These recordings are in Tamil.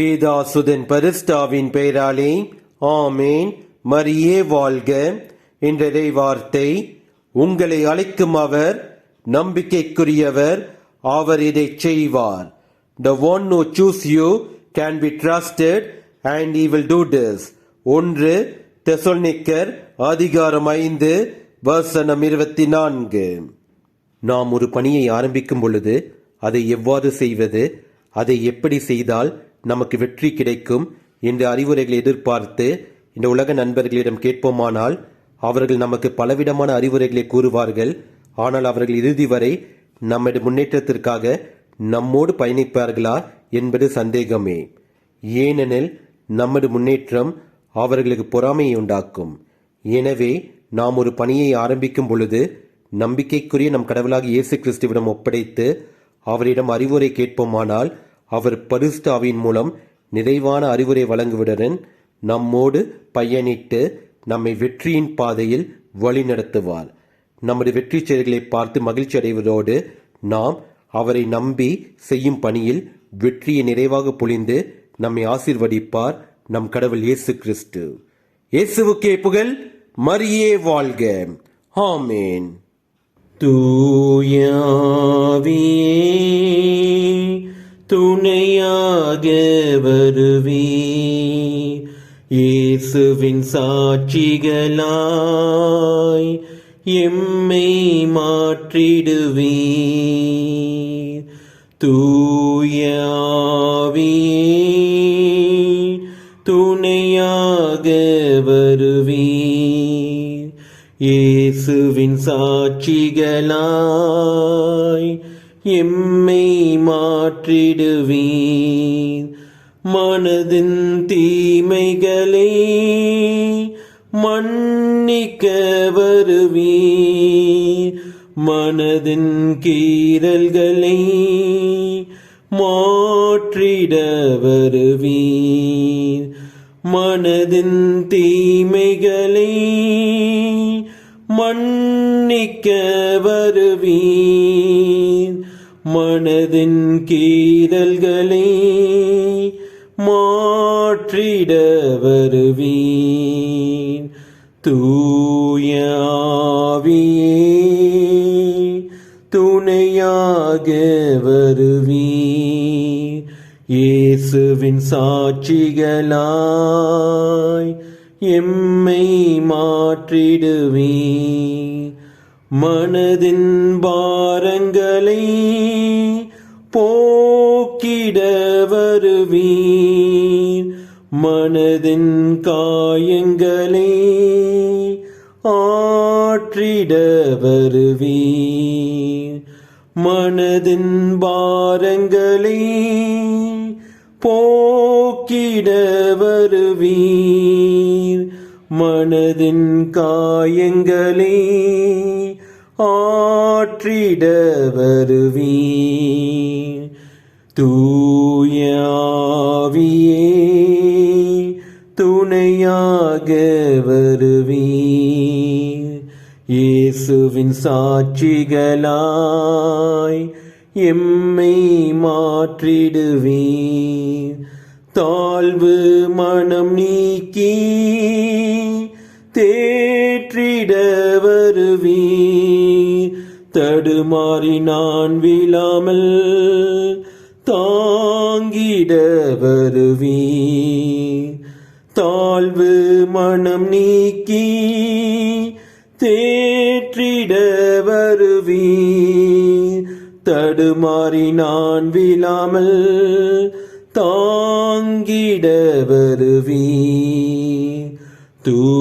பேதாசுதன் பரிஸ்டாவின் பெயராலே ஆமேன். மரியே வாழ்க. என்றதை வார்த்தை உங்களை அழைக்கும் அவர் நம்பிக்கைக்குரியவர் அவர் இதை செய்வார். The one no choose you can be trusted and he will do this. ஒன்று தெசொல்னிக்கர் அதிகாரம் ஐந்து வசனம் இருபத்தி நான்கு நாம் ஒரு பணியை ஆரம்பிக்கும் பொழுது அதை எவ்வாறு செய்வது அதை எப்படி செய்தால் நமக்கு வெற்றி கிடைக்கும் என்ற அறிவுரைகளை எதிர்பார்த்து இந்த உலக நண்பர்களிடம் கேட்போமானால் அவர்கள் நமக்கு பலவிதமான அறிவுரைகளை கூறுவார்கள். ஆனால் அவர்கள் இறுதி வரை நமது முன்னேற்றத்திற்காக நம்மோடு பயணிப்பார்களா என்பது சந்தேகமே. ஏனெனில் நமது முன்னேற்றம் அவர்களுக்கு பொறாமையை உண்டாக்கும். எனவே நாம் ஒரு பணியை ஆரம்பிக்கும் பொழுது நம்பிக்கைக்குரிய நம் கடவுளாக இயேசு கிறிஸ்துவிடம் ஒப்படைத்து அவரிடம் அறிவுரை கேட்போமானால் அவர் பரிஸ்தாவின் மூலம் நிறைவான அறிவுரை வழங்குவதுடன் நம்மோடு பயணித்து நம்மை வெற்றியின் பாதையில் வழிநடத்துவார் நமது வெற்றி செயல்களை பார்த்து மகிழ்ச்சி அடைவதோடு நாம் அவரை நம்பி செய்யும் பணியில் வெற்றியை நிறைவாக பொழிந்து நம்மை ஆசிர்வதிப்பார் நம் கடவுள் இயேசு கிறிஸ்து. இயேசுவுக்கே புகழ் மரியே வாழ்க. ஆமேன். தூயாவியே துணையாக வருவே இயேசுவின் சாட்சிகளாய் எம்மை மாற்றிடுவே தூயாவியே துணையாக வருவே இயேசுவின் சாட்சிகளாய் எம்மை மாற்றிடுவீர். மனதின் தீமைகளை மன்னிக்க வருவீர். மனதின் கீறல்களை மாற்றிட வருவீர். மனதின் தீமைகளை மன்னிக்க வருவீர். மனதின் கீறல்களை மாற்றிட வருவீன் தூயாவியே துணையாக வருவீர் இயேசுவின் சாட்சிகளாய் எம்மை மாற்றிடுவீர் மனதின் பாரங்களை போக்கிட வருவீர் மனதின் காயங்களை ஆற்றிட வருவீர் மனதின் பாரங்களை போக்கிட வருவீர் மனதின் காயங்களே ஆற்றிட வருவீ தூயாவியே துணையாக வருவீ இயேசுவின் சாட்சிகளாய் எம்மை மாற்றிடுவீ தாழ்வு மனம் நீக்கி தேற்றிட வருவீ தடுமாறி நான் விழாமல் தாங்கிட வருவீர். தாழ்வு மனம் நீக்கி தேற்றிட வருவீர். தடுமாறி நான் விழாமல் தாங்கிட வருவீர். தூ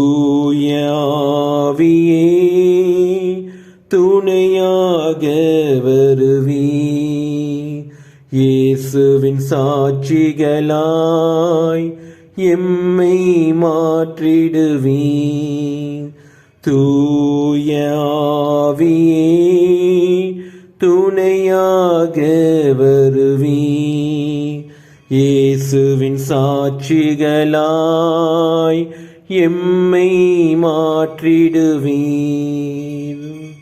இயேசுவின் சாட்சிகளாய் எம்மை மாற்றிடுவீர். தூயாவியே துணையாக வருவீர். இயேசுவின் சாட்சிகளாய் எம்மை மாற்றிடுவீர்.